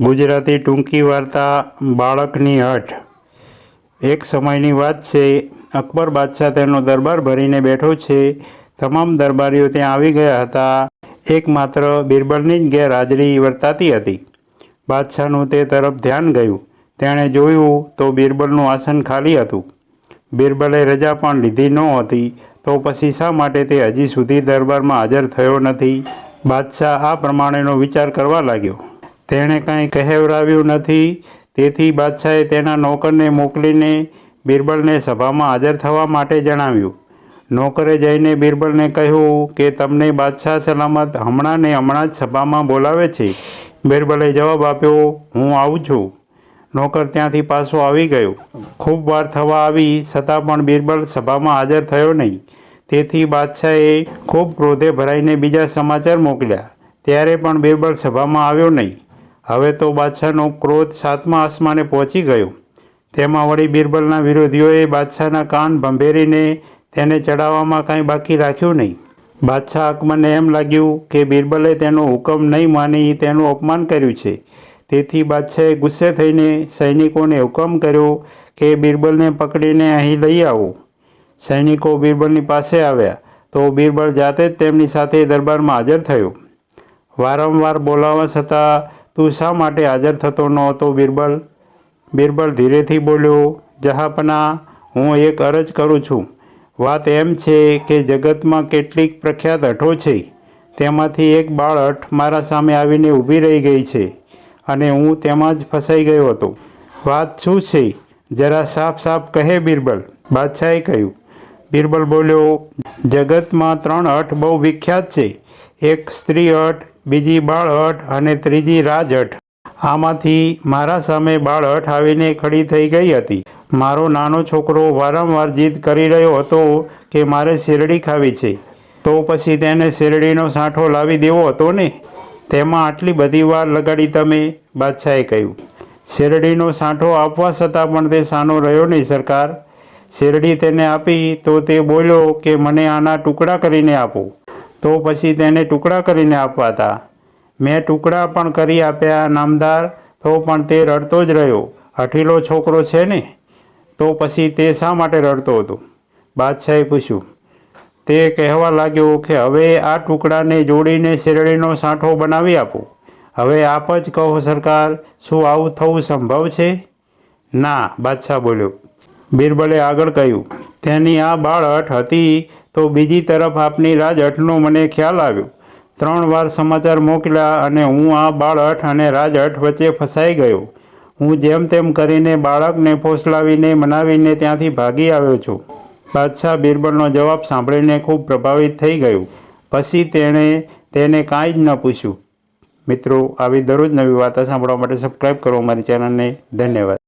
ગુજરાતી ટૂંકી વાર્તા બાળકની હઠ. એક સમયની વાત છે, અકબર બાદશાહ તેનો દરબાર ભરીને બેઠો છે. તમામ દરબારીઓ ત્યાં આવી ગયા હતા. એકમાત્ર બિરબલની જ ગેરહાજરી વર્તાતી હતી. બાદશાહનું તે તરફ ધ્યાન ગયું. તેણે જોયું તો બિરબલનું આસન ખાલી હતું. બિરબલે રજા પણ લીધી નહોતી તો પછી શા માટે તે હજી સુધી દરબારમાં હાજર થયો નથી? બાદશાહ આ પ્રમાણેનો વિચાર કરવા લાગ્યો. તેણે કાંઈ કહેવરાવ્યું નથી. તેથી બાદશાહે તેના નોકરને મોકલીને બિરબલને સભામાં હાજર થવા માટે જણાવ્યું. નોકરે જઈને બિરબલને કહ્યું કે, તમને બાદશાહ સલામત હમણાં ને હમણાં જ સભામાં બોલાવે છે. બિરબલે જવાબ આપ્યો, હું આવું છું. નોકર ત્યાંથી પાછો આવી ગયો. ખૂબ વાર થવા આવી, છતાં પણ બિરબલ સભામાં હાજર થયો નહીં. તેથી બાદશાહે ખૂબ ક્રોધે ભરાઈને બીજા સમાચાર મોકલ્યા. ત્યારે પણ બિરબલ સભામાં આવ્યો નહીં. હવે તો બાદશાહનો ક્રોધ સાતમા આસમાને પહોંચી ગયો. તેમાં વળી બિરબલના વિરોધીઓએ બાદશાહના કાન ભંભેરીને તેને ચડાવવામાં કાંઈ બાકી રાખ્યું નહીં. બાદશાહ અકબરને એમ લાગ્યું કે બિરબલે તેનો હુકમ નહીં માની તેનું અપમાન કર્યું છે. તેથી બાદશાહે ગુસ્સે થઈને સૈનિકોને હુકમ કર્યો કે બિરબલને પકડીને અહીં લઈ આવો. સૈનિકો બિરબલની પાસે આવ્યા તો બિરબલ જાતે જ તેમની સાથે દરબારમાં હાજર થયો. વારંવાર બોલાવવા છતાં તું શા માટે હાજર થતો નહોતો? બિરબલ બિરબલ ધીરેથી બોલ્યો, જહાપના, હું એક અરજ કરું છું. વાત એમ છે કે જગતમાં કેટલીક પ્રખ્યાત અઠો છે. તેમાંથી એક બાળ મારા સામે આવીને ઊભી રહી ગઈ છે અને હું તેમાં જ ફસાઈ ગયો હતો. વાત શું છે? જરા સાફ સાફ કહે બિરબલ. બાદશાહે કહ્યું. બિરબલ બોલ્યો, જગતમાં ત્રણ અઠ બહુ વિખ્યાત છે. એક સ્ત્રી હઠ બીજી બાળહઠ અને ત્રીજી રાજહઠ. આમાંથી મારા સામે બાળહઠ આવીને ખડી થઈ ગઈ હતી. મારો નાનો છોકરો વારંવાર જીદ કરી રહ્યો હતો કે મારે શેરડી ખાવી છે. તો પછી તેને શેરડીનો સાંઠો લાવી દેવો હતો ને? તેમાં આટલી બધી વાર લગાડી તમે, બાદશાહે કહ્યું. શેરડીનો સાંઠો આપવા છતાં પણ તે સાનો રહ્યો નહીં સરકાર. શેરડી તેને આપી તો તે બોલ્યો કે મને આના ટુકડા કરીને આપો. તો પછી તેને ટુકડા કરીને આપવાતા. મેં ટુકડા પણ કરી આપ્યા, નામદાર, તો પણ તે રડતો જ રહ્યો. હઠીલો છોકરો છે ને? તો પછી તે શા માટે રડતો હતો? બાદશાહે પૂછ્યું. તે કહેવા લાગ્યો કે હવે આ ટુકડાને જોડીને શેરડીનો સાંઠો બનાવી આપો. હવે આપ જ કહો સરકાર, શું આવું થવું સંભવ છે? ના, બાદશાહ બોલ્યો. બિરબલે આગળ કહ્યું, તેની આ બાળહઠ હતી તો બીજી તરફ આપની રાજહઠનો મને ખ્યાલ આવ્યો. ત્રણ વાર સમાચાર મોકલ્યા અને હું આ બાળહઠ અને રાજહઠ વચ્ચે ફસાઈ ગયો. હું જેમ તેમ કરીને બાળકને ફોસલાવીને મનાવીને ત્યાંથી ભાગી આવ્યો છું. બાદશાહ બિરબલનો જવાબ સાંભળીને ખૂબ પ્રભાવિત થઈ ગયું. પછી તેણે તેને કાંઈ જ ન પૂછ્યું. મિત્રો, આવી દરરોજ નવી વાર્તા સાંભળવા માટે સબસ્ક્રાઈબ કરો મારી ચેનલને. ધન્યવાદ.